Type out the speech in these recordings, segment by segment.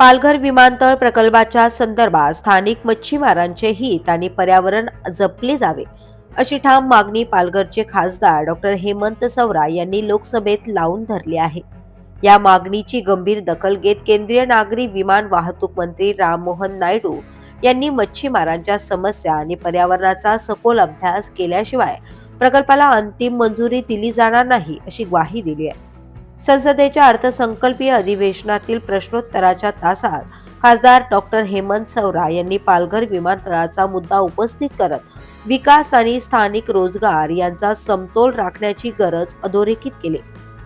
पालघर विमानतळ प्रकल्पाच्या संदर्भात स्थानिक मच्छीमारांचे हित आणि पर्यावरण जपले जावे अशी ठाम मागणी पालघरचे खासदार डॉक्टर हेमंत सवरा यांनी लोकसभेत लावून धरली आहे. या मागणीची गंभीर दखल घेत केंद्रीय नागरी विमान वाहतूक मंत्री राममोहन नायडू यांनी मच्छीमारांच्या समस्या आणि पर्यावरणाचा सखोल अभ्यास केल्याशिवाय प्रकल्पाला अंतिम मंजुरी दिली जाणार नाही अशी ग्वाही दिली आहे. संसदेच्या अर्थसंकल्पीय अधिवेशनातील प्रश्नोत्तराच्या तासात खासदार डॉक्टर हेमंत सवरा यांनी पालघर विमानतळाचा मुद्दा उपस्थित करत विकास आणि स्थानिक रोजगार यांचा समतोल राखण्याची गरज अधोरेखित केली.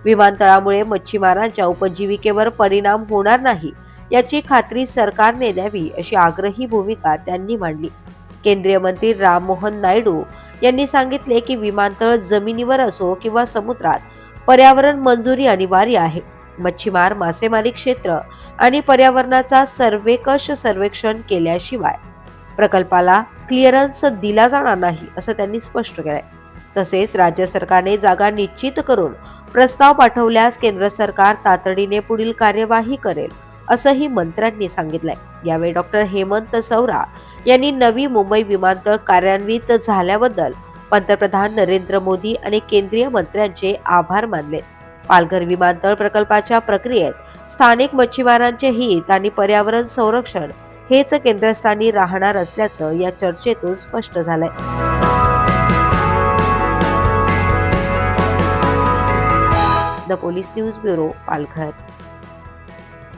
विमानतळामुळे मच्छीमारांच्या उपजीविकेवर परिणाम होणार नाही याची खात्री सरकारने द्यावी अशी आग्रही भूमिका त्यांनी मांडली. केंद्रीय मंत्री राममोहन नायडू यांनी सांगितले की विमानतळ जमिनीवर असो किंवा समुद्रात पर्यावरण मंजुरी अनिवार्य आहे. मच्छीमार मासेमारी क्षेत्र आणि पर्यावरणाचा सर्वेकष सर्वेक्षण केल्याशिवाय प्रकल्पाला क्लिअरन्स दिला जाणार नाही असं त्यांनी स्पष्ट केलंय. तसेच राज्य सरकारने जागा निश्चित करून प्रस्ताव पाठवल्यास केंद्र सरकार तातडीने पुढील कार्यवाही करेल असंही मंत्र्यांनी सांगितलंय. यावेळी डॉक्टर हेमंत सौरा यांनी नवी मुंबई विमानतळ कार्यान्वित झाल्याबद्दल पंतप्रधान नरेंद्र मोदी आणि केंद्रीय मंत्र्यांचे आभार मानले. पालघर विमानतळ प्रकल्पाच्या प्रक्रियेत स्थानिक मच्छीमारांचे हित आणि पर्यावरण संरक्षण हेच केंद्रस्थानी राहणार असल्याचं या चर्चेतून स्पष्ट झालंय. The police news bureau Palghar.